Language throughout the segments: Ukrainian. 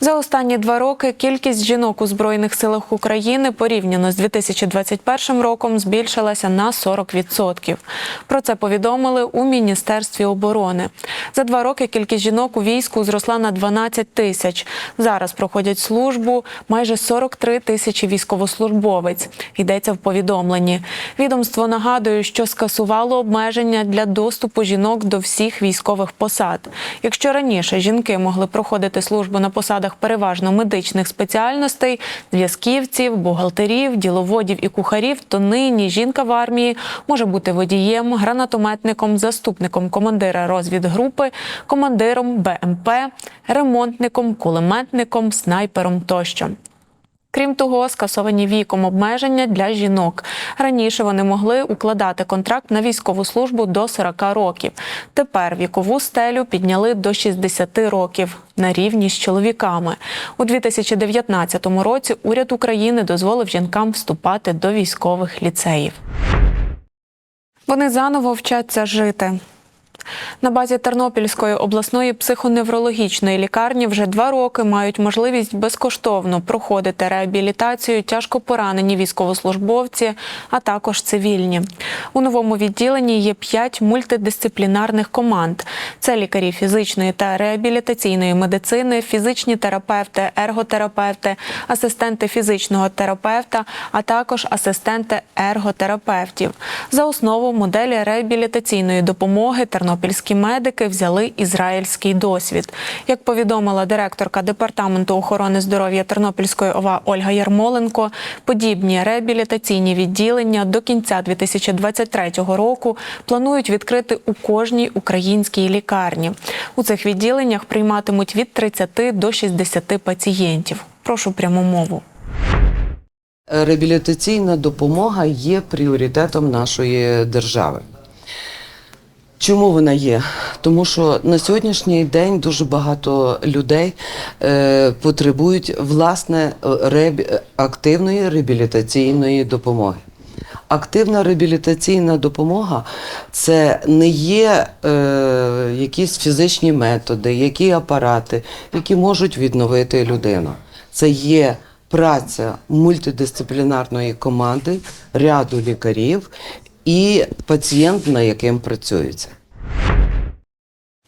За останні два роки кількість жінок у збройних силах України порівняно з 2021 роком збільшилася на 40%. Про це повідомили у Міністерстві оборони. За два роки кількість жінок у війську зросла на 12 тисяч. Зараз проходять службу майже 43 тисячі військовослужбовець. Йдеться в повідомленні. Відомство нагадує, що скасувало обмеження для доступу жінок до всіх військових посад. Якщо раніше жінки могли проходити службу на посадах переважно медичних спеціальностей, зв'язківців, бухгалтерів, діловодів і кухарів, то нині жінка в армії може бути водієм, гранатометником, заступником командира розвідгрупи, командиром БМП, ремонтником, кулеметником, снайпером тощо. Крім того, скасовані віком обмеження для жінок. Раніше вони могли укладати контракт на військову службу до 40 років. Тепер вікову стелю підняли до 60 років на рівні з чоловіками. У 2019 році уряд України дозволив жінкам вступати до військових ліцеїв. Вони заново вчаться жити. На базі Тернопільської обласної психоневрологічної лікарні вже два роки мають можливість безкоштовно проходити реабілітацію тяжко поранені військовослужбовці, а також цивільні. У новому відділенні є п'ять мультидисциплінарних команд: це лікарі фізичної та реабілітаційної медицини, фізичні терапевти, ерготерапевти, асистенти фізичного терапевта, а також асистенти ерготерапевтів. За основу моделі реабілітаційної допомоги тернопільські медики взяли ізраїльський досвід. Як повідомила директорка департаменту охорони здоров'я Тернопільської ОВА Ольга Ярмоленко, подібні реабілітаційні відділення до кінця 2023 року планують відкрити у кожній українській лікарні. У цих відділеннях прийматимуть від 30 до 60 пацієнтів. Прошу пряму мову. Реабілітаційна допомога є пріоритетом нашої держави. Чому вона є? Тому що на сьогоднішній день дуже багато людей е, потребують власне реабі... активної реабілітаційної допомоги. Активна реабілітаційна допомога це не є е, якісь фізичні методи, які апарати, які можуть відновити людину. Це є праця мультидисциплінарної команди, ряду лікарів і пацієнт, на яким працюється.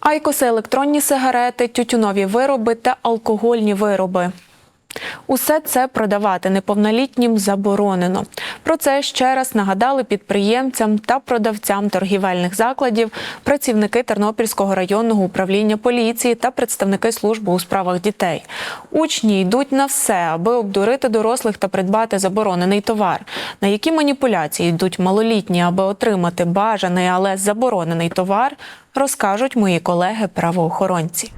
Айкоси, електронні сигарети, тютюнові вироби та алкогольні вироби. Усе це продавати неповнолітнім заборонено. Про це ще раз нагадали підприємцям та продавцям торгівельних закладів, працівники Тернопільського районного управління поліції та представники служби у справах дітей. Учні йдуть на все, аби обдурити дорослих та придбати заборонений товар. На які маніпуляції йдуть малолітні, аби отримати бажаний, але заборонений товар, розкажуть мої колеги-правоохоронці.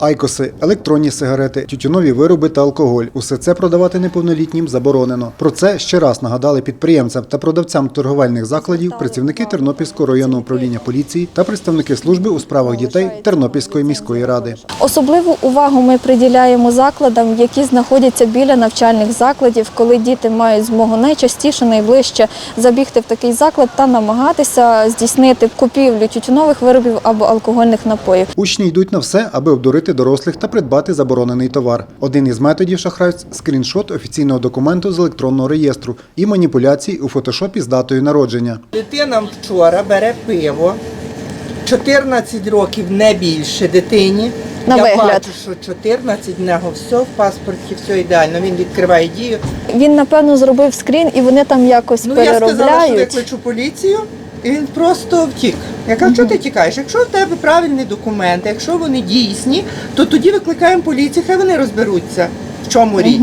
Айкоси, електронні сигарети, тютюнові вироби та алкоголь усе це продавати неповнолітнім заборонено. Про це ще раз нагадали підприємцям та продавцям торговельних закладів, працівники Тернопільського районного управління поліції та представники служби у справах дітей Тернопільської міської ради. Особливу увагу ми приділяємо закладам, які знаходяться біля навчальних закладів, коли діти мають змогу найчастіше, найближче забігти в такий заклад та намагатися здійснити купівлю тютюнових виробів або алкогольних напоїв. Учні йдуть на все, аби обдурити дорослих та придбати заборонений товар. Один із методів шахрайств – скріншот офіційного документу з електронного реєстру і маніпуляцій у фотошопі з датою народження. Дитина вчора бере пиво, 14 років не більше дитині. На Я вигляд. бачу, що 14, в нього все в паспорті, все ідеально. Він відкриває дію. Він напевно зробив скрін і вони там якось Ну я сказала, що викличу поліцію, і він просто втік. Я кажу, що ти тікаєш? Якщо в тебе правильні документи, якщо вони дійсні, то тоді викликаємо поліцію, хай вони розберуться, в чому річ.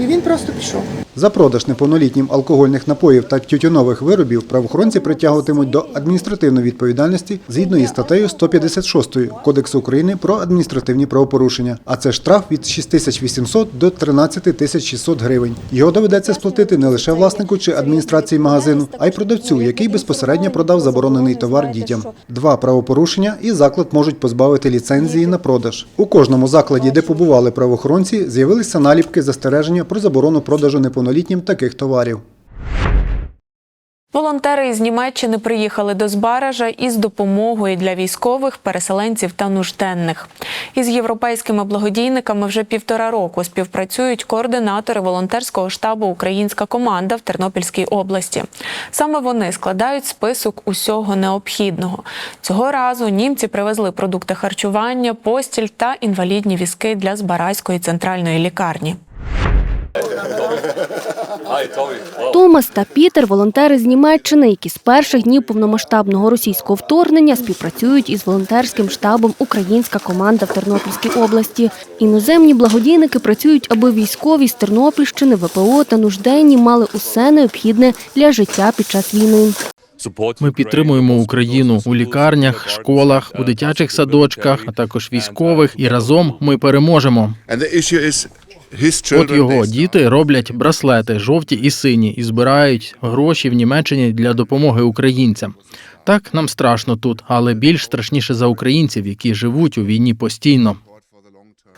І він просто пішов. За продаж неповнолітнім алкогольних напоїв та тютюнових виробів правоохоронці притягуватимуть до адміністративної відповідальності згідно із статтею 156 Кодексу України про адміністративні правопорушення. А це штраф від 6800 до 13 600 гривень. Його доведеться сплатити не лише власнику чи адміністрації магазину, а й продавцю, який безпосередньо продав заборонений товар дітям. Два правопорушення і заклад можуть позбавити ліцензії на продаж. У кожному закладі, де побували правоохоронці, з'явилися наліпки застереження про заборону продажу неповнолітнім таких товарів. Волонтери із Німеччини приїхали до Збаража із допомогою для військових, переселенців та нужденних. Із європейськими благодійниками вже півтора року співпрацюють координатори волонтерського штабу Українська команда в Тернопільській області. Саме вони складають список усього необхідного. Цього разу німці привезли продукти харчування, постіль та інвалідні візки для Збаразької центральної лікарні. Томас та Пітер волонтери з Німеччини, які з перших днів повномасштабного російського вторгнення співпрацюють із волонтерським штабом Українська команда в Тернопільській області. Іноземні благодійники працюють, аби військові з Тернопільщини, ВПО та нужденні мали усе необхідне для життя під час війни. Ми підтримуємо Україну у лікарнях, школах, у дитячих садочках, а також військових, і разом ми переможемо. От його діти роблять браслети жовті і сині і збирають гроші в Німеччині для допомоги українцям. Так нам страшно тут, але більш страшніше за українців, які живуть у війні постійно.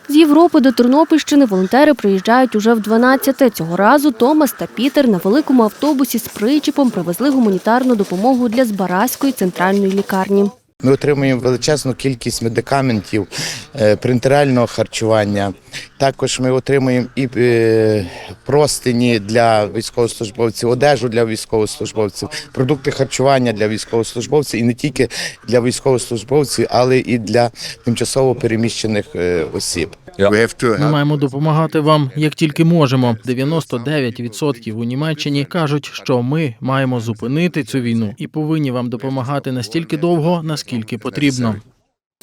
З Європи до Тернопільщини волонтери приїжджають уже в 12-те. Цього разу Томас та Пітер на великому автобусі з причіпом привезли гуманітарну допомогу для Збаразької центральної лікарні. Ми отримуємо величезну кількість медикаментів, е, принтерального харчування. Також ми отримуємо і е, простині для військовослужбовців, одежу для військовослужбовців, продукти харчування для військовослужбовців і не тільки для військовослужбовців, але і для тимчасово переміщених е, осіб. Ми маємо допомагати вам як тільки можемо. 99% у Німеччині кажуть, що ми маємо зупинити цю війну і повинні вам допомагати настільки довго, наскільки потрібно.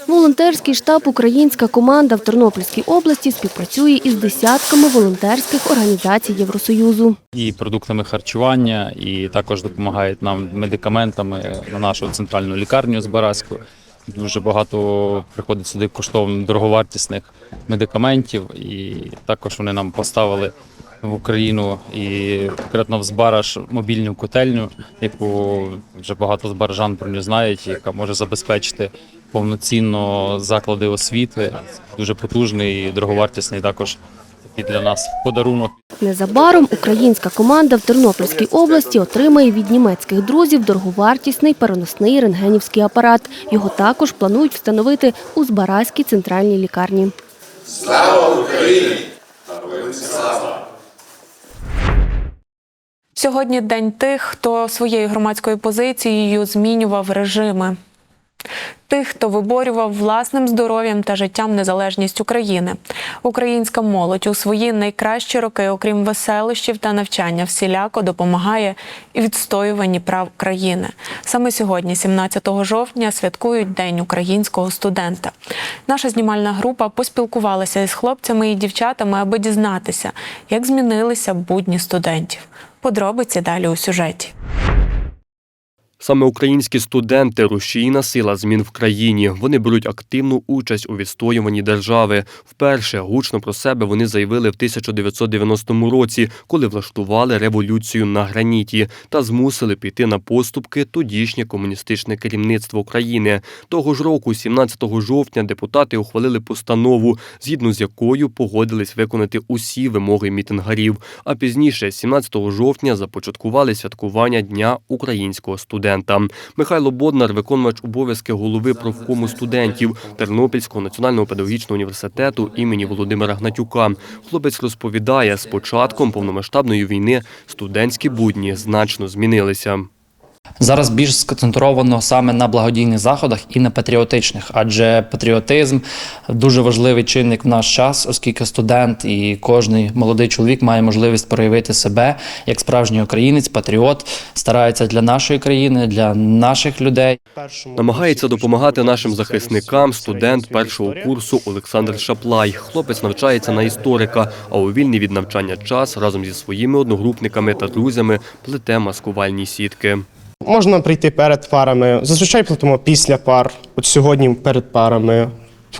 Волонтерський штаб Українська команда в Тернопільській області співпрацює із десятками волонтерських організацій Євросоюзу. і продуктами харчування, і також допомагають нам медикаментами на нашу центральну лікарню з Бараську. Дуже багато приходить сюди коштовно дороговартісних медикаментів, і також вони нам поставили в Україну і конкретно в Збараж мобільну котельню, яку вже багато збаражан про нього знають, яка може забезпечити повноцінно заклади освіти. Дуже потужний і дороговартісний також такий для нас подарунок. Незабаром українська команда в Тернопільській області отримає від німецьких друзів дороговартісний переносний рентгенівський апарат. Його також планують встановити у Збаразькій центральній лікарні. Сьогодні день тих, хто своєю громадською позицією змінював режими. Тих, хто виборював власним здоров'ям та життям незалежність України. Українська молодь у свої найкращі роки, окрім веселощів та навчання, всіляко допомагає і відстоюванні прав країни. Саме сьогодні, 17 жовтня, святкують День українського студента. Наша знімальна група поспілкувалася із хлопцями і дівчатами, аби дізнатися, як змінилися будні студентів. Подробиці далі у сюжеті. Саме українські студенти рушійна сила змін в країні. Вони беруть активну участь у відстоюванні держави. Вперше гучно про себе вони заявили в 1990 році, коли влаштували революцію на граніті та змусили піти на поступки тодішнє комуністичне керівництво країни. Того ж року, 17 жовтня, депутати ухвалили постанову, згідно з якою погодились виконати усі вимоги мітингарів. А пізніше, 17 жовтня, започаткували святкування Дня українського студента. Михайло Боднар, виконувач обов'язки голови профкому студентів Тернопільського національного педагогічного університету імені Володимира Гнатюка. Хлопець розповідає, з початком повномасштабної війни студентські будні значно змінилися. Зараз більш сконцентровано саме на благодійних заходах і на патріотичних, адже патріотизм дуже важливий чинник в наш час, оскільки студент і кожний молодий чоловік має можливість проявити себе як справжній українець, патріот, старається для нашої країни, для наших людей. Намагається допомагати нашим захисникам студент першого курсу Олександр Шаплай. Хлопець навчається на історика, а у вільний від навчання час разом зі своїми одногрупниками та друзями плете маскувальні сітки. Можна прийти перед парами. Зазвичай плетемо після пар. От сьогодні перед парами.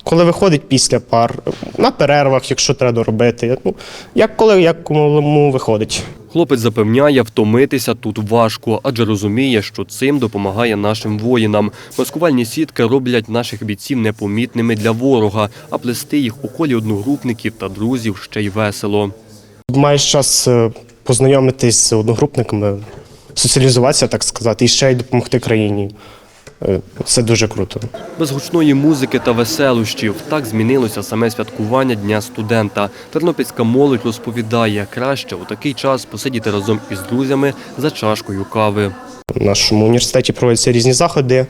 Коли виходить після пар, на перервах, якщо треба доробити. Ну, як коли як кому виходить. Хлопець запевняє, втомитися тут важко, адже розуміє, що цим допомагає нашим воїнам. Маскувальні сітки роблять наших бійців непомітними для ворога, а плести їх у колі одногрупників та друзів ще й весело. Маєш час е, познайомитись з одногрупниками, соціалізуватися, так сказати, і ще й допомогти країні. Е, Це дуже круто. Без гучної музики та веселощів так змінилося саме святкування Дня студента. Тернопільська молодь розповідає, краще у такий час посидіти разом із друзями за чашкою кави. В нашому університеті проводяться різні заходи.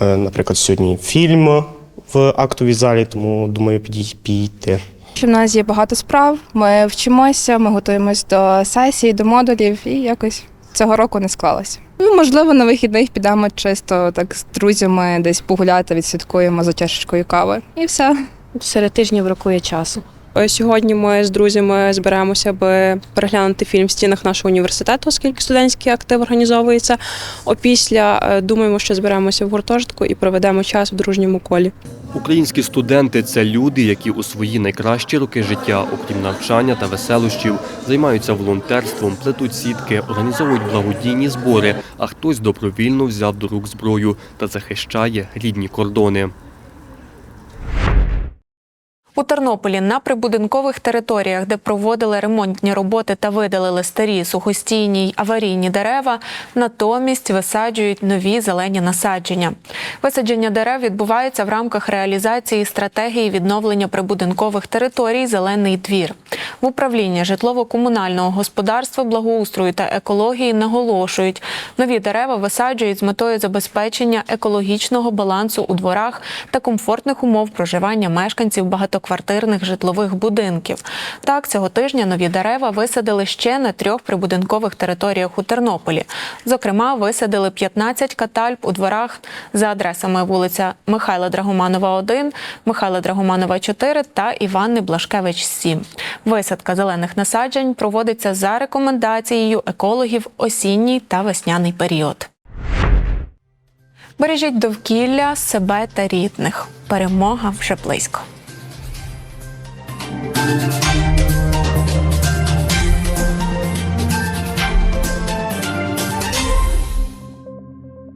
Е, Наприклад, сьогодні фільм в актовій залі, тому думаю, підій- піти. Що в нас є багато справ, ми вчимося, ми готуємось до сесій, до модулів, і якось цього року не склалося. Ну, можливо, на вихідних підемо чисто так з друзями десь погуляти, відсвяткуємо за чашечкою кави. І все. Серед тижнів бракує часу. Е, Сьогодні ми з друзями збираємося, аби переглянути фільм в стінах нашого університету, оскільки студентський актив організовується. Опісля е, думаємо, що зберемося в гуртожитку і проведемо час в дружньому колі. Українські студенти це люди, які у свої найкращі роки життя, окрім навчання та веселощів, займаються волонтерством, плетуть сітки, організовують благодійні збори, а хтось добровільно взяв до рук зброю та захищає рідні кордони. У Тернополі на прибудинкових територіях, де проводили ремонтні роботи та видалили старі сухостійні й аварійні дерева, натомість висаджують нові зелені насадження. Висадження дерев відбувається в рамках реалізації стратегії відновлення прибудинкових територій Зелений двір. В управлінні житлово-комунального господарства, благоустрою та екології наголошують, нові дерева висаджують з метою забезпечення екологічного балансу у дворах та комфортних умов проживання мешканців багатоквартирних житлових будинків. Так, цього тижня нові дерева висадили ще на трьох прибудинкових територіях у Тернополі. Зокрема, висадили 15 катальп у дворах за адресами вулиця Михайла Драгоманова, 1, Михайла Драгоманова, 4 та Іванни Блашкевич, 7. Висадка зелених насаджень проводиться за рекомендацією екологів осінній та весняний період. Бережіть довкілля, себе та рідних. Перемога вже близько. Thank you.